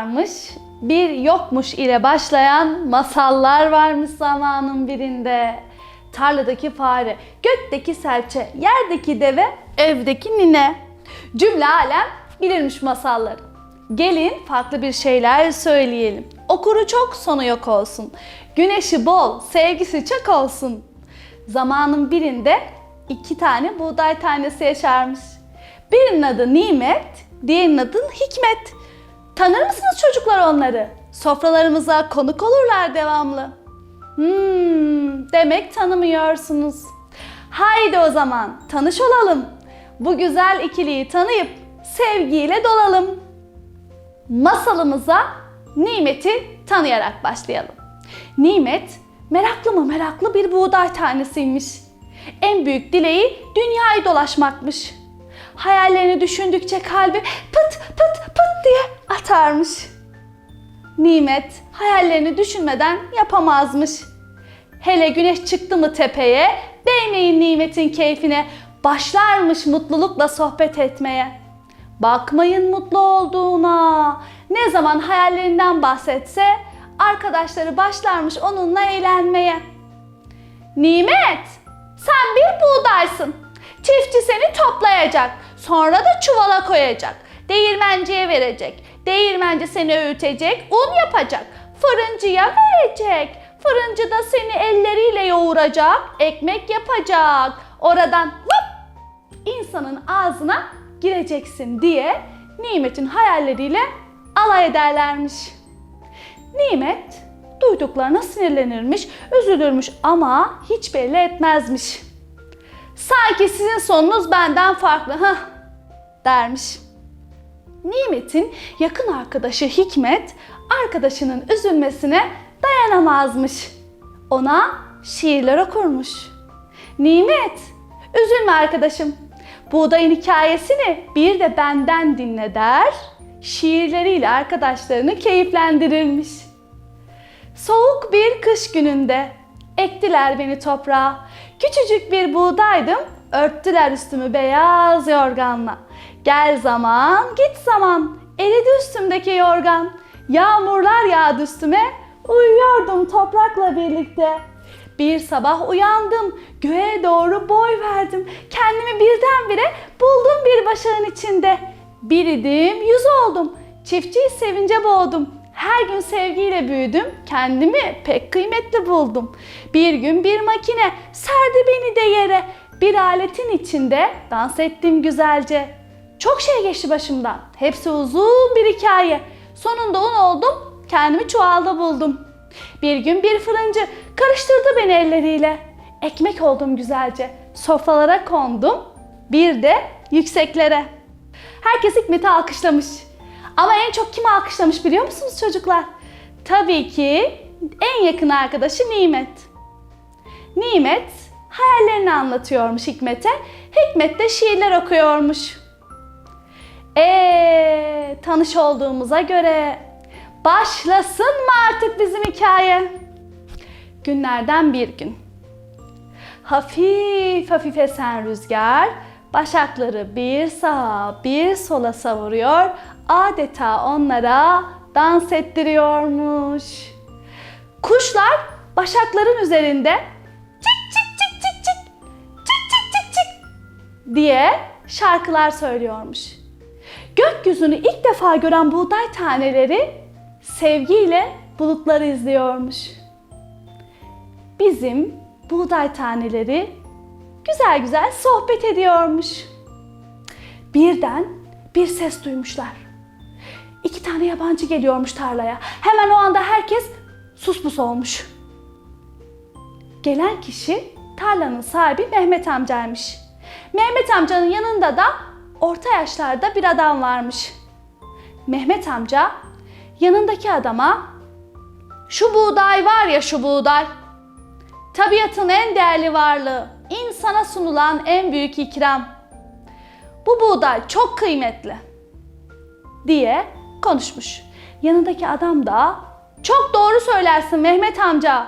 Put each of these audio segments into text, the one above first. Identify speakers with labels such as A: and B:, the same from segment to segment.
A: Varmış, bir yokmuş ile başlayan masallar varmış zamanın birinde. Tarladaki fare, gökteki serçe, yerdeki deve, evdeki nine. Cümle alem bilirmiş masalları. Gelin farklı bir şeyler söyleyelim. Okuru çok, sonu yok olsun. Güneşi bol, sevgisi çok olsun. Zamanın birinde iki tane buğday tanesi yaşarmış. Birinin adı Nimet, diğerinin adı Hikmet. Tanır mısınız çocuklar onları? Sofralarımıza konuk olurlar devamlı. Hmm, demek tanımıyorsunuz. Haydi o zaman tanış olalım. Bu güzel ikiliyi tanıyıp sevgiyle dolalım. Masalımıza Nimet'i tanıyarak başlayalım. Nimet meraklı mı meraklı bir buğday tanesiymiş. En büyük dileği dünyayı dolaşmakmış. Hayallerini düşündükçe kalbi pıt pıt pıt diye atarmış. Nimet hayallerini düşünmeden yapamazmış. Hele güneş çıktı mı tepeye, değmeyin nimetin keyfine, başlarmış mutlulukla sohbet etmeye. Bakmayın mutlu olduğuna. Ne zaman hayallerinden bahsetse, arkadaşları başlarmış onunla eğlenmeye. Nimet, sen bir buğdaysın. Çiftçi seni toplayacak, sonra da çuvala koyacak. Değirmenciye verecek. Değirmenci seni öğütecek, un yapacak. Fırıncıya verecek. Fırıncı da seni elleriyle yoğuracak, ekmek yapacak. Oradan hop insanın ağzına gireceksin diye Nimet'in hayalleriyle alay ederlermiş. Nimet duyduklarına sinirlenirmiş, üzülürmüş ama hiç belli etmezmiş. Sanki sizin sonunuz benden farklı hah dermiş. Nimet'in yakın arkadaşı Hikmet arkadaşının üzülmesine dayanamazmış. Ona şiirler okurmuş. Nimet, üzülme arkadaşım. Buğdayın hikayesini bir de benden dinle der. Şiirleriyle arkadaşlarını keyiflendirirmiş. Soğuk bir kış gününde ektiler beni toprağa. Küçücük bir buğdaydım, örttüler üstümü beyaz yorganla. Gel zaman, git zaman, eridi üstümdeki yorgan. Yağmurlar yağdı üstüme, uyuyordum toprakla birlikte. Bir sabah uyandım, göğe doğru boy verdim. Kendimi birdenbire buldum bir başağın içinde. Bir idim, yüz oldum. Çiftçiyi sevince boğdum. Her gün sevgiyle büyüdüm, kendimi pek kıymetli buldum. Bir gün bir makine serdi beni de yere. Bir aletin içinde dans ettim güzelce. Çok şey geçti başımdan. Hepsi uzun bir hikaye. Sonunda un oldum, kendimi çuvalda buldum. Bir gün bir fırıncı karıştırdı beni elleriyle. Ekmek oldum güzelce. Sofralara kondum, bir de yükseklere. Herkes Hikmet'i alkışlamış. Ama en çok kimi alkışlamış biliyor musunuz çocuklar? Tabii ki en yakın arkadaşı Nimet. Nimet hayallerini anlatıyormuş Hikmet'e. Hikmet de şiirler okuyormuş. Eee tanış olduğumuza göre başlasın mı artık bizim hikaye? Günlerden bir gün. Hafif hafif esen rüzgar başakları bir sağa bir sola savuruyor. Adeta onlara dans ettiriyormuş. Kuşlar başakların üzerinde çık çık çık çık çık çık çık çık diye şarkılar söylüyormuş. Gökyüzünü ilk defa gören buğday taneleri sevgiyle bulutları izliyormuş. Bizim buğday taneleri güzel güzel sohbet ediyormuş. Birden bir ses duymuşlar. İki tane yabancı geliyormuş tarlaya. Hemen o anda herkes suspus olmuş. Gelen kişi tarlanın sahibi Mehmet amcaymış. Mehmet amcanın yanında da orta yaşlarda bir adam varmış. Mehmet amca yanındaki adama şu buğday var ya şu buğday. Tabiatın en değerli varlığı, insana sunulan en büyük ikram. Bu buğday çok kıymetli diye konuşmuş. Yanındaki adam da çok doğru söylersin Mehmet amca.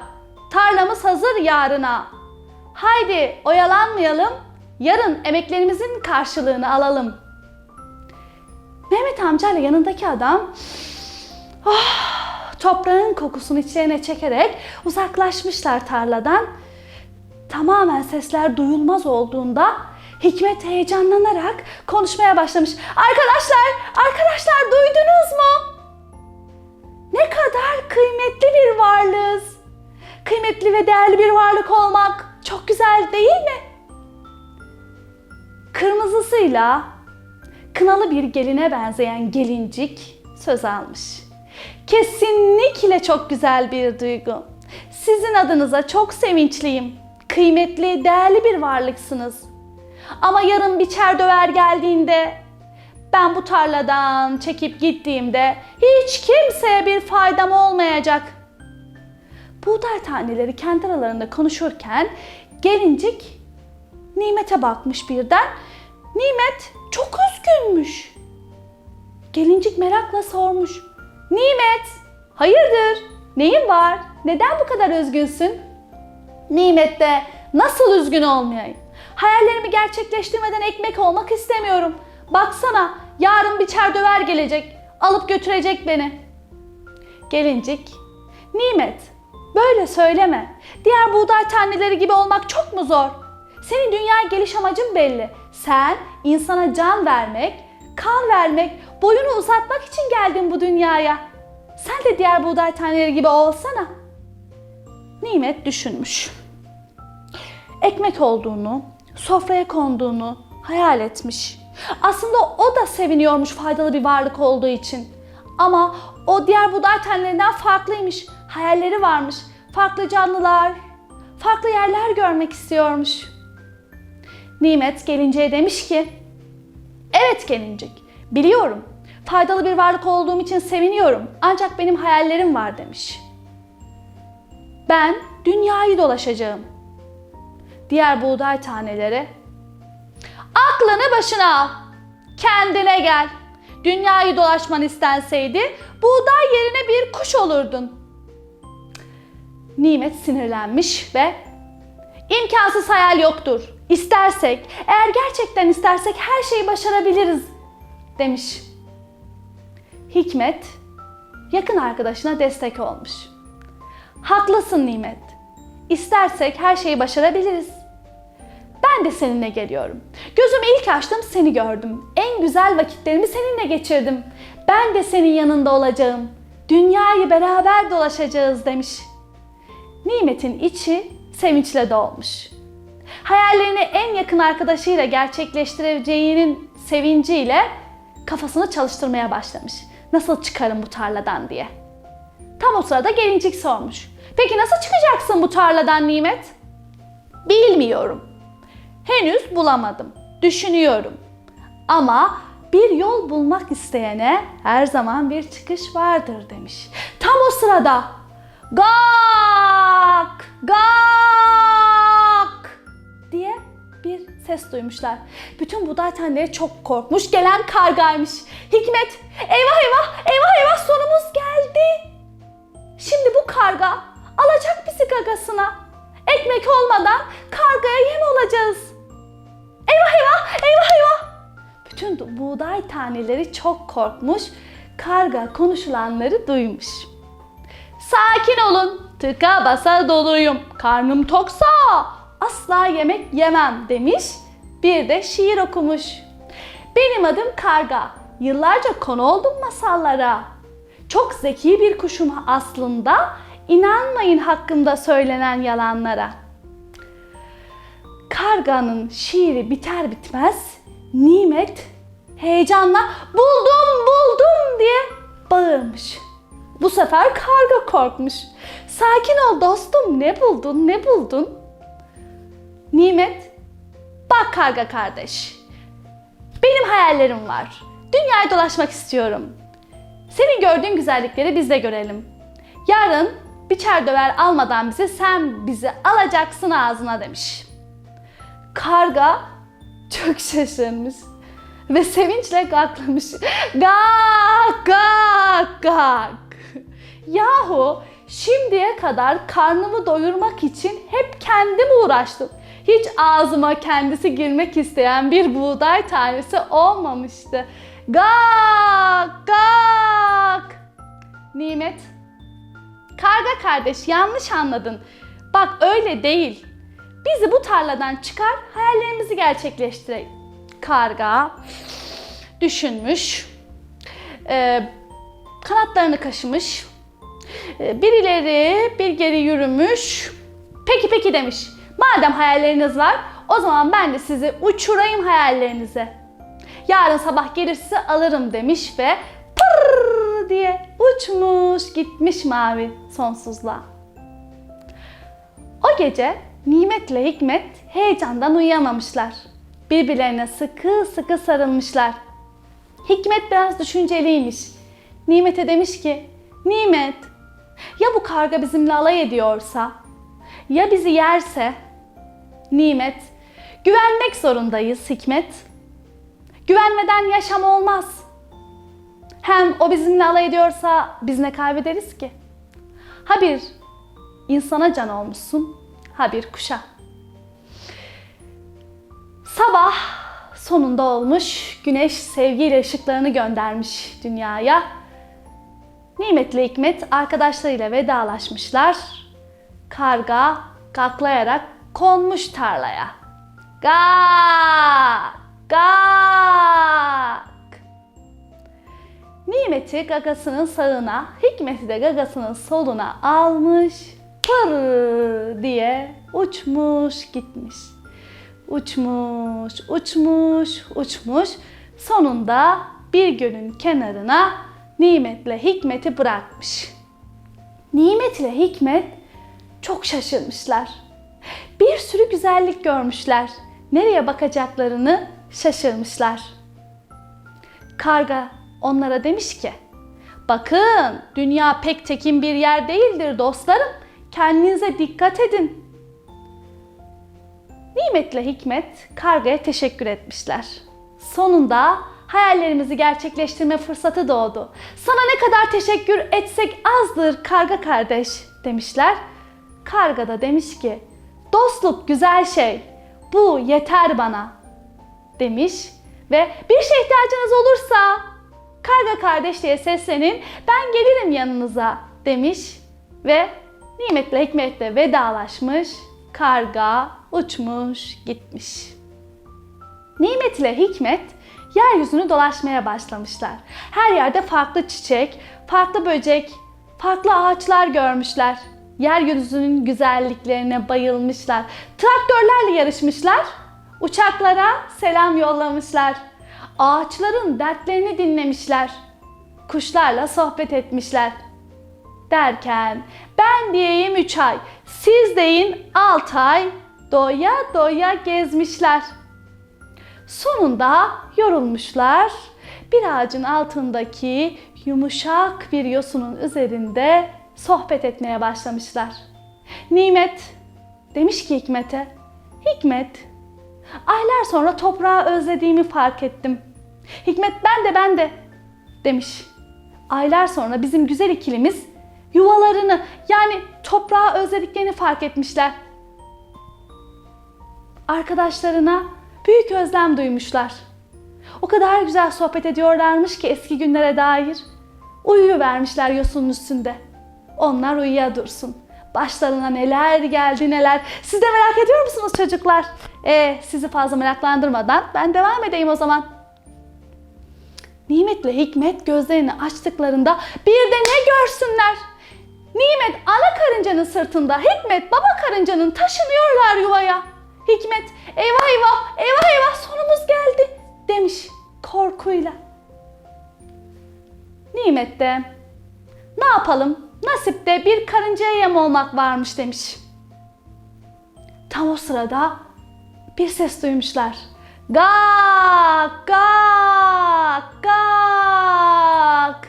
A: Tarlamız hazır yarına. Haydi oyalanmayalım. Yarın emeklerimizin karşılığını alalım. Mehmet amca ile yanındaki adam Ah, toprağın kokusunu içlerine çekerek uzaklaşmışlar tarladan. Tamamen sesler duyulmaz olduğunda Hikmet heyecanlanarak konuşmaya başlamış. Arkadaşlar, arkadaşlar duydunuz mu? Ne kadar kıymetli bir varlığız. Kıymetli ve değerli bir varlık olmak çok güzel değil mi? Kırmızısıyla kınalı bir geline benzeyen gelincik söz almış. Kesinlikle çok güzel bir duygu. Sizin adınıza çok sevinçliyim. Kıymetli, değerli bir varlıksınız. Ama yarın biçer döver geldiğinde ben bu tarladan çekip gittiğimde hiç kimseye bir faydam olmayacak. Buğday taneleri kendi aralarında konuşurken gelincik Nimet'e bakmış birden. Nimet çok üzgünmüş. Gelincik merakla sormuş. Nimet, hayırdır? Neyin var? Neden bu kadar üzgünsün? Nimet de nasıl üzgün olmayayım? Hayallerimi gerçekleştirmeden ekmek olmak istemiyorum. Baksana yarın biçer döver gelecek. Alıp götürecek beni. Gelincik, Nimet böyle söyleme. Diğer buğday taneleri gibi olmak çok mu zor? Senin dünyaya geliş amacın belli. Sen insana can vermek, kan vermek, boyunu uzatmak için geldin bu dünyaya. Sen de diğer buğday taneleri gibi olsana. Nimet düşünmüş. Ekmek olduğunu, sofraya konduğunu hayal etmiş. Aslında o da seviniyormuş faydalı bir varlık olduğu için. Ama o diğer buğday tanelerinden farklıymış. Hayalleri varmış. Farklı canlılar, farklı yerler görmek istiyormuş. Nimet gelinceye demiş ki, Evet gelincik, biliyorum. Faydalı bir varlık olduğum için seviniyorum. Ancak benim hayallerim var demiş. Ben dünyayı dolaşacağım. Diğer buğday taneleri Aklını başına al. Kendine gel. Dünyayı dolaşman istenseydi buğday yerine bir kuş olurdun. Nimet sinirlenmiş ve imkansız hayal yoktur. İstersek, eğer gerçekten istersek her şeyi başarabiliriz demiş. Hikmet yakın arkadaşına destek olmuş. Haklısın Nimet. İstersek her şeyi başarabiliriz. Ben de seninle geliyorum. Gözümü ilk açtım seni gördüm. En güzel vakitlerimi seninle geçirdim. Ben de senin yanında olacağım. Dünyayı beraber dolaşacağız demiş. Nimet'in içi sevinçle dolmuş. Hayallerini en yakın arkadaşıyla gerçekleştireceğinin sevinciyle kafasını çalıştırmaya başlamış. Nasıl çıkarım bu tarladan diye. Tam o sırada gelincik sormuş. Peki nasıl çıkacaksın bu tarladan Nimet? Bilmiyorum. Henüz bulamadım. Düşünüyorum. Ama bir yol bulmak isteyene her zaman bir çıkış vardır demiş. Tam o sırada gak gak duymuşlar. Bütün buğday taneleri çok korkmuş. Gelen kargaymış. Hikmet eyvah eyvah eyvah eyvah sonumuz geldi. Şimdi bu karga alacak bizi gagasına. Ekmek olmadan kargaya yem olacağız. Eyvah eyvah eyvah eyvah. Bütün buğday taneleri çok korkmuş. Karga konuşulanları duymuş. Sakin olun. Tıka basa doluyum. Karnım toksa asla yemek yemem demiş. Bir de şiir okumuş. Benim adım Karga. Yıllarca konu oldum masallara. Çok zeki bir kuşum aslında. İnanmayın hakkımda söylenen yalanlara. Karganın şiiri biter bitmez Nimet heyecanla buldum buldum diye bağırmış. Bu sefer karga korkmuş. Sakin ol dostum ne buldun ne buldun? Nimet bak karga kardeş. Benim hayallerim var. Dünyayı dolaşmak istiyorum. Senin gördüğün güzellikleri biz de görelim. Yarın biçer döver almadan bize sen bizi alacaksın ağzına demiş. Karga çok şaşırmış ve sevinçle gaklamış. Gak gak gak. Yahu şimdiye kadar karnımı doyurmak için hep kendim uğraştım. Hiç ağzıma kendisi girmek isteyen bir buğday tanesi olmamıştı. Gak gak. Nimet. Karga kardeş yanlış anladın. Bak öyle değil. Bizi bu tarladan çıkar, hayallerimizi gerçekleştirelim. Karga düşünmüş. Ee, kanatlarını kaşımış. Ee, bir ileri bir geri yürümüş. Peki peki demiş. Madem hayalleriniz var o zaman ben de sizi uçurayım hayallerinize. Yarın sabah gelirse alırım demiş ve pırr diye uçmuş gitmiş mavi sonsuzluğa. O gece Nimet'le Hikmet heyecandan uyuyamamışlar. Birbirlerine sıkı sıkı sarılmışlar. Hikmet biraz düşünceliymiş. Nimet'e demiş ki, Nimet, ya bu karga bizimle alay ediyorsa, ya bizi yerse? Nimet, güvenmek zorundayız Hikmet. Güvenmeden yaşam olmaz. Hem o bizimle alay ediyorsa biz ne kaybederiz ki? Ha bir insana can olmuşsun, ha bir kuşa. Sabah sonunda olmuş, güneş sevgiyle ışıklarını göndermiş dünyaya. Nimetli Hikmet arkadaşlarıyla vedalaşmışlar. Karga kaklayarak konmuş tarlaya. Gak! Gak! Nimet'i gagasının sağına, Hikmet'i de gagasının soluna almış, pır diye uçmuş gitmiş. Uçmuş, uçmuş, uçmuş. Sonunda bir gölün kenarına Nimet'le Hikmet'i bırakmış. Nimet ile Hikmet çok şaşırmışlar. Bir sürü güzellik görmüşler. Nereye bakacaklarını şaşırmışlar. Karga onlara demiş ki, Bakın dünya pek tekin bir yer değildir dostlarım. Kendinize dikkat edin. Nimetle Hikmet kargaya teşekkür etmişler. Sonunda hayallerimizi gerçekleştirme fırsatı doğdu. Sana ne kadar teşekkür etsek azdır karga kardeş demişler. Karga da demiş ki dostluk güzel şey bu yeter bana demiş ve bir şey ihtiyacınız olursa karga kardeş diye seslenin ben gelirim yanınıza demiş ve nimetle hikmetle vedalaşmış karga uçmuş gitmiş. Nimet ile Hikmet yeryüzünü dolaşmaya başlamışlar. Her yerde farklı çiçek, farklı böcek, farklı ağaçlar görmüşler. Yeryüzünün güzelliklerine bayılmışlar. Traktörlerle yarışmışlar. Uçaklara selam yollamışlar. Ağaçların dertlerini dinlemişler. Kuşlarla sohbet etmişler. Derken ben diyeyim 3 ay, siz deyin 6 ay doya doya gezmişler. Sonunda yorulmuşlar. Bir ağacın altındaki yumuşak bir yosunun üzerinde sohbet etmeye başlamışlar. Nimet demiş ki Hikmet'e, Hikmet, aylar sonra toprağı özlediğimi fark ettim. Hikmet ben de ben de demiş. Aylar sonra bizim güzel ikilimiz yuvalarını yani toprağı özlediklerini fark etmişler. Arkadaşlarına büyük özlem duymuşlar. O kadar güzel sohbet ediyorlarmış ki eski günlere dair. Uyuyuvermişler yosunun üstünde. Onlar uyuya dursun. Başlarına neler geldi neler. Siz de merak ediyor musunuz çocuklar? E sizi fazla meraklandırmadan ben devam edeyim o zaman. Nimetle Hikmet gözlerini açtıklarında bir de ne görsünler? Nimet ana karıncanın sırtında, Hikmet baba karıncanın taşınıyorlar yuvaya. Hikmet eyvah eyvah eyvah eyvah sonumuz geldi demiş korkuyla. Nimet de ne yapalım nasipte bir karıncaya yem olmak varmış demiş. Tam o sırada bir ses duymuşlar. Gak gak gak.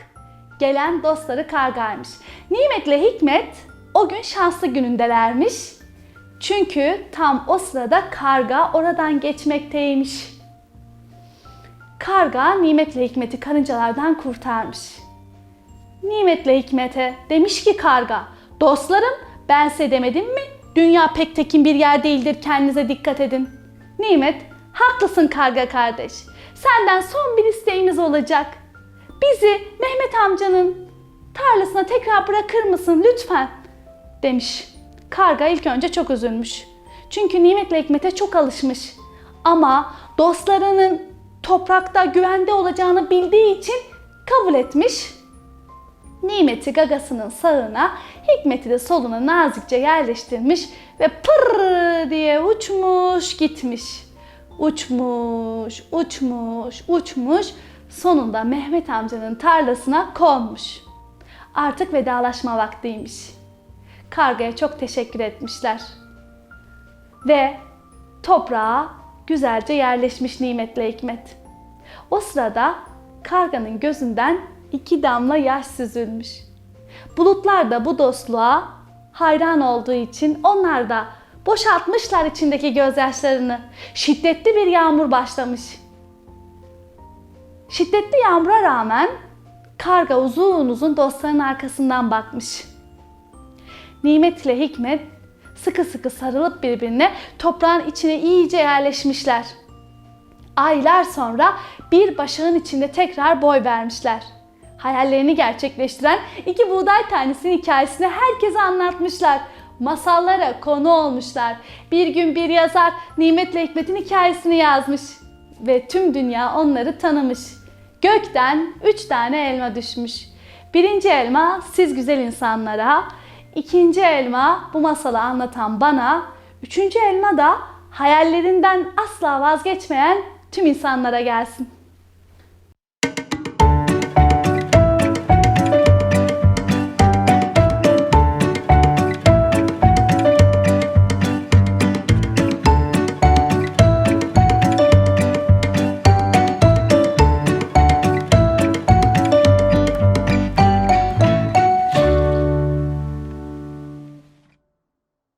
A: Gelen dostları kargaymış. Nimet'le Hikmet o gün şanslı günündelermiş. Çünkü tam o sırada karga oradan geçmekteymiş. Karga Nimet'le Hikmet'i karıncalardan kurtarmış. Nimet'le Hikmet'e demiş ki karga, dostlarım ben size demedim mi? Dünya pek tekin bir yer değildir kendinize dikkat edin. Nimet, haklısın karga kardeş. Senden son bir isteğimiz olacak. Bizi Mehmet amcanın tarlasına tekrar bırakır mısın lütfen demiş. Karga ilk önce çok üzülmüş. Çünkü nimetle hikmete çok alışmış. Ama dostlarının toprakta güvende olacağını bildiği için kabul etmiş. Nimeti gagasının sağına, hikmeti de soluna nazikçe yerleştirmiş ve pırr diye uçmuş gitmiş. Uçmuş, uçmuş, uçmuş. Sonunda Mehmet amcanın tarlasına konmuş. Artık vedalaşma vaktiymiş. Kargaya çok teşekkür etmişler. Ve toprağa güzelce yerleşmiş nimetle hikmet. O sırada karganın gözünden iki damla yaş süzülmüş. Bulutlar da bu dostluğa hayran olduğu için onlar da boşaltmışlar içindeki gözyaşlarını. Şiddetli bir yağmur başlamış. Şiddetli yağmura rağmen karga uzun uzun dostların arkasından bakmış. Nimet ile Hikmet sıkı sıkı sarılıp birbirine toprağın içine iyice yerleşmişler. Aylar sonra bir başağın içinde tekrar boy vermişler. Hayallerini gerçekleştiren iki buğday tanesinin hikayesini herkese anlatmışlar. Masallara konu olmuşlar. Bir gün bir yazar Nimet'le Hikmet'in hikayesini yazmış. Ve tüm dünya onları tanımış. Gökten üç tane elma düşmüş. Birinci elma siz güzel insanlara, ikinci elma bu masalı anlatan bana, üçüncü elma da hayallerinden asla vazgeçmeyen tüm insanlara gelsin.